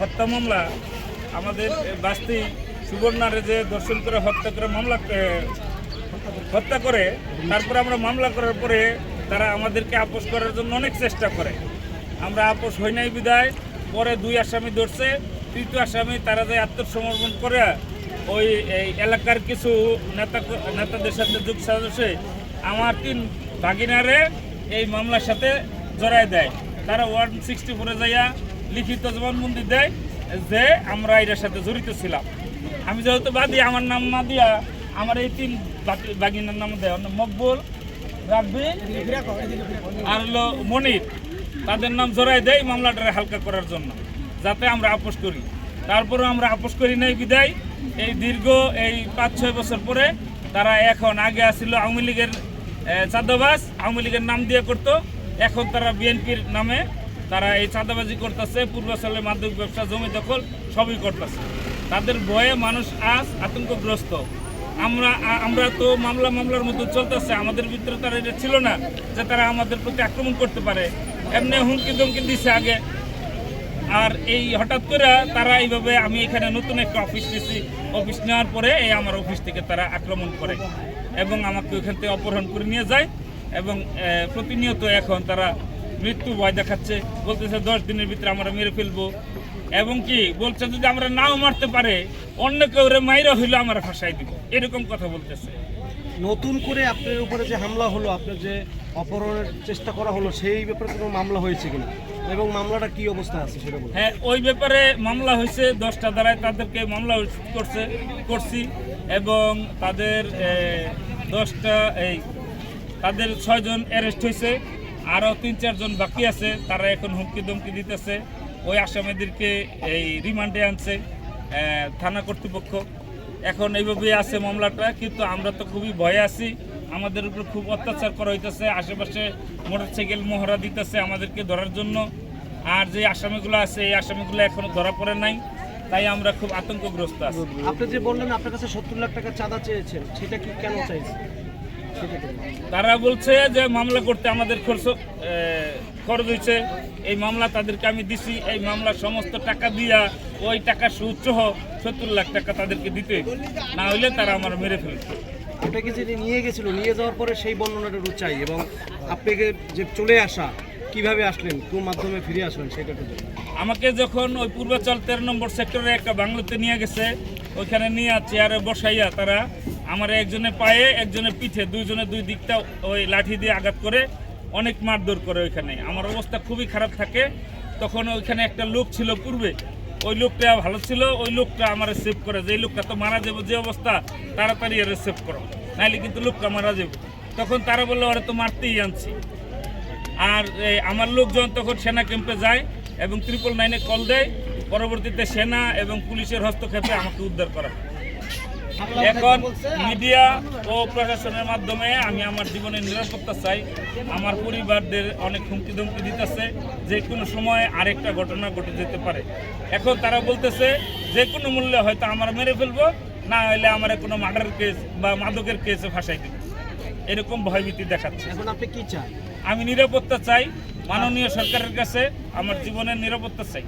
হত্যা মামলা। আমাদের বাস্তি সুবর্ণারে যে দর্শন করে হত্যা করে মামলা হত্যা করে, তারপরে আমরা মামলা করার পরে তারা আমাদেরকে আপোষ করার জন্য অনেক চেষ্টা করে। আমরা আপোষ হই নাই বিদায়, পরে দুই আসামি ধরছে, তৃতীয় আসামি তারা যে আত্মসমর্পণ করে, ওই, এই এলাকার কিছু নেতা নেতাদের সাথে যুগ সাজসে আমার তিন ভাগিনারে এই মামলার সাথে জড়াই দেয়। তারা ওয়ান সিক্সটি ফোরে যাইয়া লিখিত জবানবন্দি দেয় যে আমরা এটার সাথে জড়িত ছিলাম। আমি যেহেতু বাদী আমার নাম না দিয়া আমার এই তিন বাগিনার নাম দেয় মকবুল রাব্বি আর হলো মনির। তাদের নাম জড়াই দেয় মামলাটা হালকা করার জন্য যাতে আমরা আপোষ করি। তারপরে আমরা আপোষ করি নাই বিদায়। এই দীর্ঘ এই পাঁচ ছয় বছর পরে তারা এখন আগে আসছিল আওয়ামী লীগের আহ, আওয়ামী লীগের নাম দিয়ে করতো। এখন তারা বিএনপির নামে তারা এই চাঁদাবাজি করতেছে পূর্বাচলে মাদক ব্যবসা, জমি দখল, সবই করতেছে। তাদের ভয়ে মানুষ আজ আতঙ্কগ্রস্ত। আমরা আমরা তো মামলা মামলার মতো চলতেছে, আমাদের ভিতরে তারা এটা ছিল না যে তারা আমাদের প্রতি আক্রমণ করতে পারে। এমনি হুমকি দমকি দিছে আগে। আর এই হঠাৎ করে তারা এইভাবে আমি এখানে নতুন একটা অফিস নিয়েছি অফিস নেওয়ার পরে এই আমার অফিস থেকে তারা আক্রমণ করে এবং আমাকে ওইখান থেকে অপহরণ করে নিয়ে যায় এবং প্রতিনিয়ত এখন তারা মৃত্যু ভয় দেখাচ্ছে বলতেছে দশ দিনের ভিতরে আমরা মেরে ফেলব। এবং কি বলছে যদি আমরা নাও মারতে পারে অন্য কেউ রে মাইরা হইলে আমরা ফাঁসাই দিব। এরকম কথা বলতেছে। নতুন করে আপনার উপরে যে হামলা হলো আপনার যে অপহরণের চেষ্টা করা হলো সেই ব্যাপারে কোনো মামলা হয়েছে কিনা? এবং মামলাটা কি অবস্থা আছে সেটা বলুন। হ্যাঁ ওই ব্যাপারে মামলা হয়েছে দশটা দ্বারায় তাদেরকে মামলা করছে করছি। এবং তাদের দশটা এই তাদের ছয়জন অ্যারেস্ট হয়েছে। আরও তিন, চারজন বাকি আছে, তারা এখন হুমকি দমকি দিতেছে। ওই আসামিদেরকে এই রিমান্ডে আনছে থানা কর্তৃপক্ষ। এখন এইভাবেই আছে মামলাটা, কিন্তু আমরা তো খুবই ভয়ে আছি। আমাদের উপর খুব অত্যাচার করা হইতেছে, আশেপাশে মোটরসাইকেল মহড়া দিতেছে আমাদেরকে ধরার জন্য। আর যে আসামিগুলো আছে, এই আসামিগুলো এখনও ধরা পড়ে নাই, তাই আমরা খুব আতঙ্কগ্রস্ত আছি। আপনি যে বললেন, আপনার কাছে সত্তর লাখ টাকা চাঁদা চেয়েছেন, সেটা কি কেন চাইছে সেটা কি? তারা বলছে যে মামলা করতে আমাদের খরচ খরচ হয়েছে। এই মামলা তাদেরকে আমি দিছি এই মামলার সমস্ত টাকা দিয়া ওই টাকা সুদ সহ সত্তর লাখ টাকা তাদেরকে দিতে। না হইলে তারা আমার মেরে ফেলবে। আপনাকে যে নিয়ে গেছিল নিয়ে যাওয়ার পরে সেই বর্ণনাটা চাই এবং আপনাকে যে চলে আসা কীভাবে আসলেন কোন মাধ্যমে ফিরে আসলেন সেটা আমাকে যখন ওই পূর্বাচল তেরো নম্বর সেক্টরে একটা বাংলোতে নিয়ে গেছে ওইখানে নিয়ে চেয়ারে বসাইয়া তারা আমার একজনের পায়ে, একজনের পিঠে দুইজনে দুই দিকটা ওই লাঠি দিয়ে আঘাত করে অনেক মারধর করে ওইখানে। আমার অবস্থা খুবই খারাপ থাকে। তখন ওইখানে একটা লোক ছিল পূর্বে। ওই লোকটা ভালো ছিল, ওই লোকটা আমার সেভ করে। যে লোকটা তো মারা যাবে, যে অবস্থা, তাড়াতাড়ি এর সেভ করো। নাইলে কিন্তু লোকটা মারা যাবে। তখন তারা বলল, ওরা তো মারতেই আনছি। আর আমার লোকজন তখন সেনা ক্যাম্পে যায় এবং ত্রিপল নাইনে কল দেয়। পরবর্তীতে সেনা এবং পুলিশের হস্তক্ষেপে আমাকে উদ্ধার করা। এখন মিডিয়া ও প্রশাসনের মাধ্যমে আমি আমার জীবনের নিরাপত্তা চাই। আমার পরিবারদের অনেক হুমকি ধমকি দিতেছে যে কোনো সময় আরেকটা ঘটনা ঘটে যেতে পারে। এখন তারা বলতেছে যে কোনো মূল্যে হয়তো আমার মেরে ফেলব না হলে আমার কোনো মার্ডার কেস বা মাদকের কেসে ফাঁসাই দেবে। এরকম ভয়ভীতি দেখাচ্ছে। এখন আপনি কি চান? আমি নিরাপত্তা চাই মাননীয় সরকারের কাছে আমার জীবনের নিরাপত্তা চাই।